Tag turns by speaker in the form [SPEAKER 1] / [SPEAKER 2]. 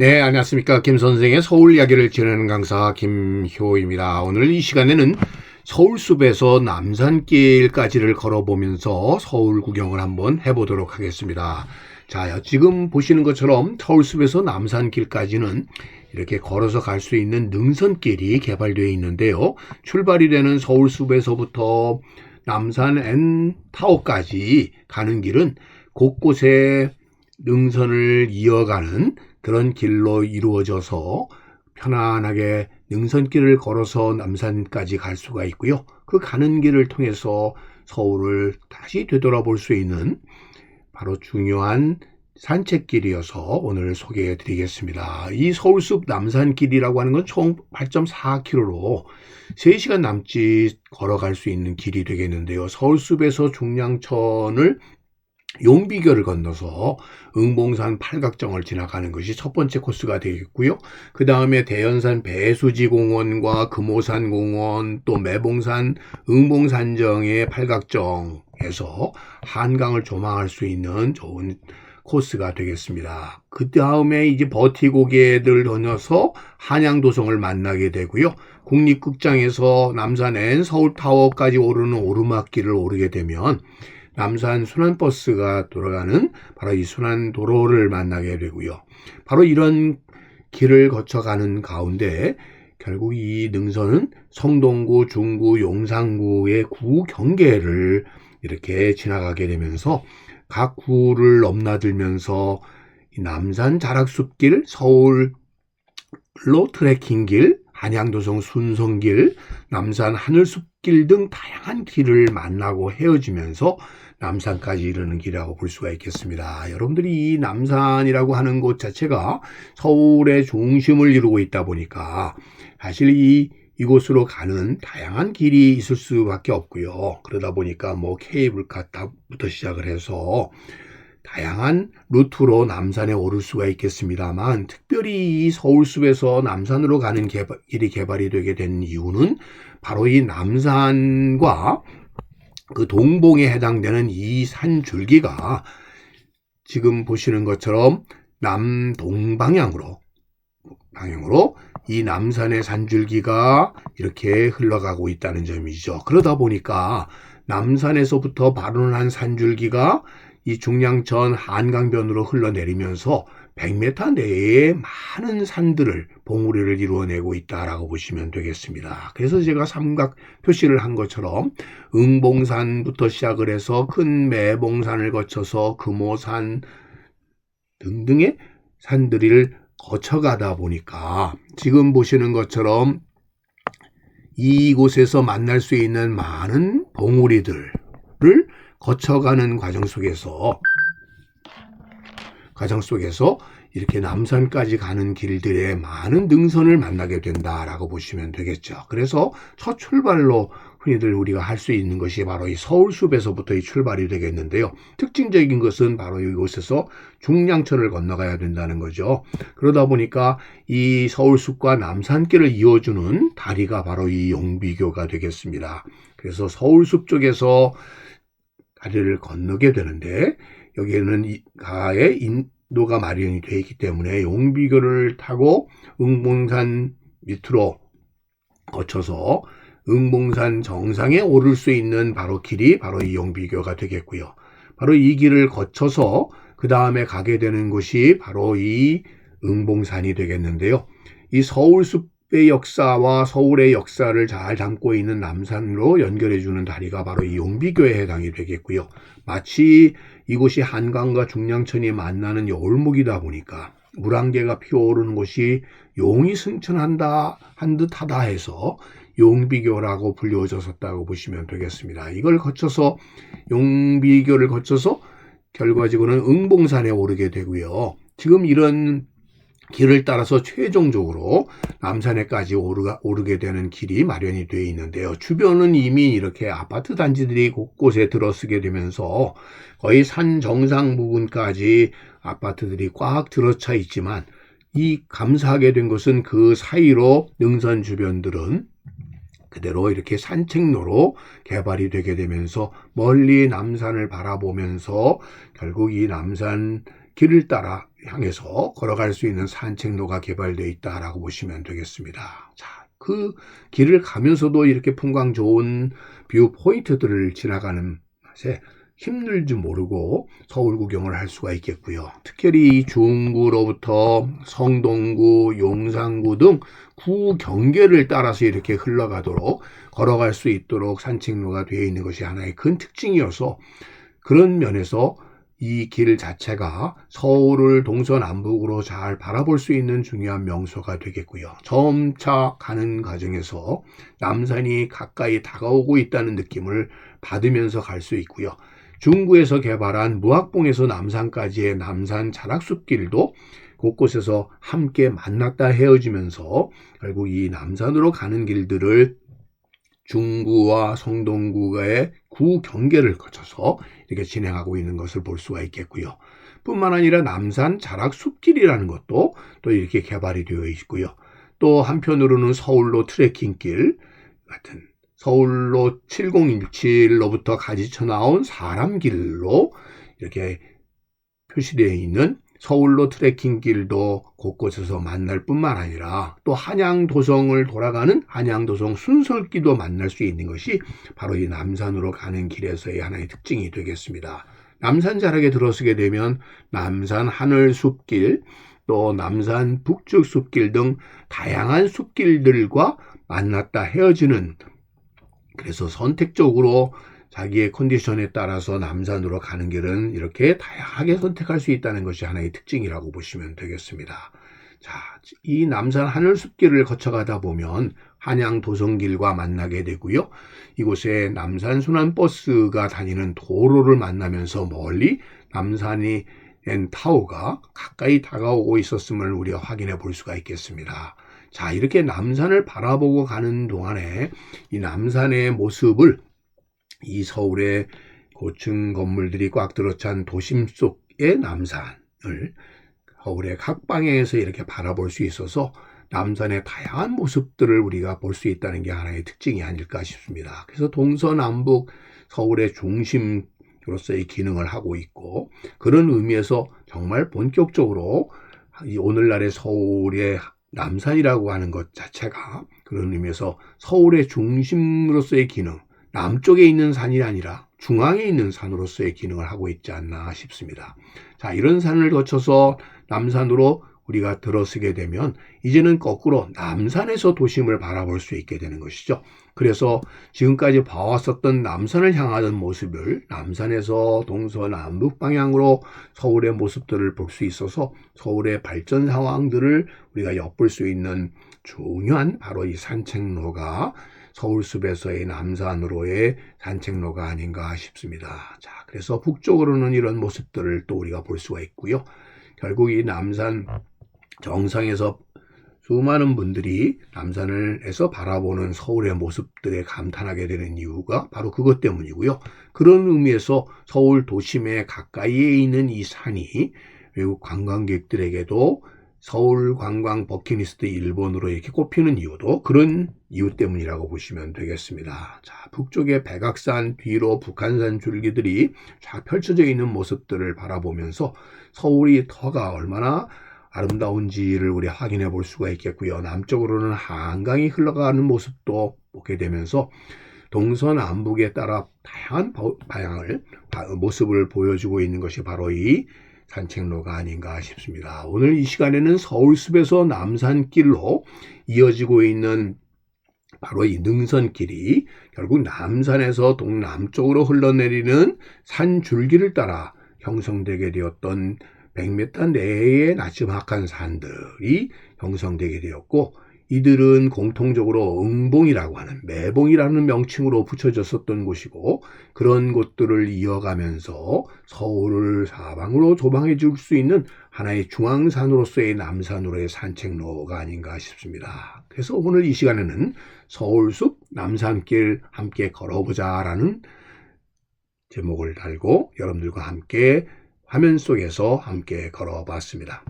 [SPEAKER 1] 네, 안녕하십니까. 김 선생의 서울 이야기를 지내는 강사 김효입니다. 오늘 이 시간에는 서울숲에서 남산길까지를 걸어보면서 서울 구경을 한번 해보도록 하겠습니다. 자, 지금 보시는 것처럼 서울숲에서 남산길까지는 이렇게 걸어서 갈 수 있는 능선길이 개발되어 있는데요. 출발이 되는 서울숲에서부터 남산 N타워까지 가는 길은 곳곳에 능선을 이어가는 그런 길로 이루어져서 편안하게 능선길을 걸어서 남산까지 갈 수가 있고요. 그 가는 길을 통해서 서울을 다시 되돌아볼 수 있는 바로 중요한 산책길이어서 오늘 소개해 드리겠습니다. 이 서울숲 남산길이라고 하는 건 총 8.4km로 3시간 남짓 걸어갈 수 있는 길이 되겠는데요. 서울숲에서 중량천을 용비교를 건너서 응봉산 팔각정을 지나가는 것이 첫 번째 코스가 되겠고요. 그 다음에 대연산 배수지공원과 금오산 공원 또 매봉산 응봉산정의 팔각정에서 한강을 조망할 수 있는 좋은 코스가 되겠습니다. 그 다음에 이제 버티고개를 건너서 한양도성을 만나게 되고요. 국립극장에서 남산 N 서울타워까지 오르는 오르막길을 오르게 되면 남산 순환버스가 돌아가는 바로 이 순환도로를 만나게 되고요. 바로 이런 길을 거쳐가는 가운데 결국 이 능선은 성동구, 중구, 용산구의 구 경계를 이렇게 지나가게 되면서 각 구를 넘나들면서 남산 자락숲길, 서울로 트레킹길, 한양도성 순성길, 남산 하늘숲길 등 다양한 길을 만나고 헤어지면서 남산까지 이르는 길이라고 볼 수가 있겠습니다. 여러분들이 이 남산이라고 하는 곳 자체가 서울의 중심을 이루고 있다 보니까 사실 이 이곳으로 가는 다양한 길이 있을 수밖에 없고요. 그러다 보니까 뭐 케이블카 타부터 시작을 해서 다양한 루트로 남산에 오를 수가 있겠습니다만 특별히 이 서울숲에서 남산으로 가는 개발, 길이 개발이 되게 된 이유는 바로 이 남산과 그 동봉에 해당되는 이 산 줄기가 지금 보시는 것처럼 남동방향으로 방향으로 이 남산의 산줄기가 이렇게 흘러가고 있다는 점이죠. 그러다 보니까 남산에서부터 발원한 산줄기가 이 중량천 한강변으로 흘러내리면서 100m 내에 많은 산들을 봉우리를 이루어내고 있다라고 보시면 되겠습니다. 그래서 제가 삼각 표시를 한 것처럼 응봉산부터 시작을 해서 큰 매봉산을 거쳐서 금오산 등등의 산들을 거쳐가다 보니까 지금 보시는 것처럼 이곳에서 만날 수 있는 많은 봉우리들을 거쳐가는 과정 속에서 과정 속에서 이렇게 남산까지 가는 길들의 많은 능선을 만나게 된다라고 보시면 되겠죠. 그래서 첫 출발로 흔히들 우리가 할 수 있는 것이 바로 이 서울숲에서부터 이 출발이 되겠는데요. 특징적인 것은 바로 이곳에서 중량천을 건너가야 된다는 거죠. 그러다 보니까 이 서울숲과 남산길을 이어주는 다리가 바로 이 용비교가 되겠습니다. 그래서 서울숲 쪽에서 다리를 건너게 되는데 여기에는 이 가에 인도가 마련이 되어 있기 때문에 용비교를 타고 응봉산 밑으로 거쳐서 응봉산 정상에 오를 수 있는 바로 길이 바로 이 용비교가 되겠고요. 바로 이 길을 거쳐서 그 다음에 가게 되는 곳이 바로 이 응봉산이 되겠는데요. 이 서울숲의 역사와 서울의 역사를 잘 담고 있는 남산으로 연결해주는 다리가 바로 이 용비교에 해당이 되겠고요. 마치 이곳이 한강과 중량천이 만나는 여울목이다 보니까 물안개가 피어오르는 곳이 용이 승천한다 한 듯하다 해서 용비교라고 불려졌었다고 보시면 되겠습니다. 이걸 거쳐서 용비교를 거쳐서 결과적으로는 응봉산에 오르게 되고요. 지금 이런 길을 따라서 최종적으로 남산에까지 오르가, 오르게 되는 길이 마련이 되어 있는데요. 주변은 이미 이렇게 아파트 단지들이 곳곳에 들어서게 되면서 거의 산 정상 부분까지 아파트들이 꽉 들어차 있지만 이 감사하게 된 것은 그 사이로 능선 주변들은 그대로 이렇게 산책로로 개발이 되게 되면서 멀리 남산을 바라보면서 결국 이 남산 길을 따라 향해서 걸어갈 수 있는 산책로가 개발되어 있다라고 보시면 되겠습니다. 자, 그 길을 가면서도 이렇게 풍광 좋은 뷰 포인트들을 지나가는 맛에 힘들지 모르고 서울 구경을 할 수가 있겠고요. 특별히 중구로부터 성동구, 용산구 등 구 경계를 따라서 이렇게 흘러가도록 걸어갈 수 있도록 산책로가 되어 있는 것이 하나의 큰 특징이어서 그런 면에서 이 길 자체가 서울을 동서남북으로 잘 바라볼 수 있는 중요한 명소가 되겠고요. 점차 가는 과정에서 남산이 가까이 다가오고 있다는 느낌을 받으면서 갈 수 있고요. 중구에서 개발한 무학봉에서 남산까지의 남산 자락숲길도 곳곳에서 함께 만났다 헤어지면서 결국 이 남산으로 가는 길들을 중구와 성동구의 구 경계를 거쳐서 이렇게 진행하고 있는 것을 볼 수가 있겠고요. 뿐만 아니라 남산 자락숲길이라는 것도 또 이렇게 개발이 되어 있고요. 또 한편으로는 서울로 트레킹길 같은 서울로 7017로부터 가지쳐 나온 사람길로 이렇게 표시되어 있는 서울로 트레킹 길도 곳곳에서 만날 뿐만 아니라 또 한양도성을 돌아가는 한양도성 순설길도 만날 수 있는 것이 바로 이 남산으로 가는 길에서의 하나의 특징이 되겠습니다. 남산 자락에 들어서게 되면 남산 하늘 숲길 또 남산 북쪽 숲길 등 다양한 숲길들과 만났다 헤어지는 그래서 선택적으로 자기의 컨디션에 따라서 남산으로 가는 길은 이렇게 다양하게 선택할 수 있다는 것이 하나의 특징이라고 보시면 되겠습니다. 자, 이 남산 하늘숲길을 거쳐가다 보면 한양 도성길과 만나게 되고요. 이곳에 남산 순환버스가 다니는 도로를 만나면서 멀리 남산이 된 타워가 가까이 다가오고 있었음을 우리가 확인해 볼 수가 있겠습니다. 자, 이렇게 남산을 바라보고 가는 동안에 이 남산의 모습을 이 서울의 고층 건물들이 꽉 들어찬 도심 속의 남산을 서울의 각 방향에서 이렇게 바라볼 수 있어서 남산의 다양한 모습들을 우리가 볼 수 있다는 게 하나의 특징이 아닐까 싶습니다. 그래서 동서남북 서울의 중심으로서의 기능을 하고 있고 그런 의미에서 정말 본격적으로 이 오늘날의 서울의 남산이라고 하는 것 자체가 그런 의미에서 서울의 중심으로서의 기능, 남쪽에 있는 산이 아니라 중앙에 있는 산으로서의 기능을 하고 있지 않나 싶습니다. 자, 이런 산을 거쳐서 남산으로 우리가 들어서게 되면 이제는 거꾸로 남산에서 도심을 바라볼 수 있게 되는 것이죠. 그래서 지금까지 봐왔었던 남산을 향하던 모습을 남산에서 동서남북 방향으로 서울의 모습들을 볼 수 있어서 서울의 발전 상황들을 우리가 엿볼 수 있는 중요한 바로 이 산책로가 서울숲에서의 남산으로의 산책로가 아닌가 싶습니다. 자, 그래서 북쪽으로는 이런 모습들을 또 우리가 볼 수가 있고요. 결국 이 남산 정상에서 수많은 분들이 남산을에서 바라보는 서울의 모습들에 감탄하게 되는 이유가 바로 그것 때문이고요. 그런 의미에서 서울 도심에 가까이에 있는 이 산이 외국 관광객들에게도 서울 관광 버킷리스트 일본으로 이렇게 꼽히는 이유도 그런 이유 때문이라고 보시면 되겠습니다. 자, 북쪽의 백악산 뒤로 북한산 줄기들이 쫙 펼쳐져 있는 모습들을 바라보면서 서울이 터가 얼마나 아름다운지를 우리 확인해 볼 수가 있겠고요. 남쪽으로는 한강이 흘러가는 모습도 보게 되면서 동서남북에 따라 다양한 방향을 모습을 보여주고 있는 것이 바로 이 산책로가 아닌가 싶습니다. 오늘 이 시간에는 서울숲에서 남산길로 이어지고 있는 바로 이 능선길이 결국 남산에서 동남쪽으로 흘러내리는 산 줄기를 따라 형성되게 되었던 100m 내의 나지막한 산들이 형성되게 되었고 이들은 공통적으로 응봉이라고 하는 매봉이라는 명칭으로 붙여졌었던 곳이고 그런 곳들을 이어가면서 서울을 사방으로 조망해 줄 수 있는 하나의 중앙산으로서의 남산으로의 산책로가 아닌가 싶습니다. 그래서 오늘 이 시간에는 서울숲 남산길 함께 걸어보자라는 제목을 달고 여러분들과 함께 화면 속에서 함께 걸어봤습니다.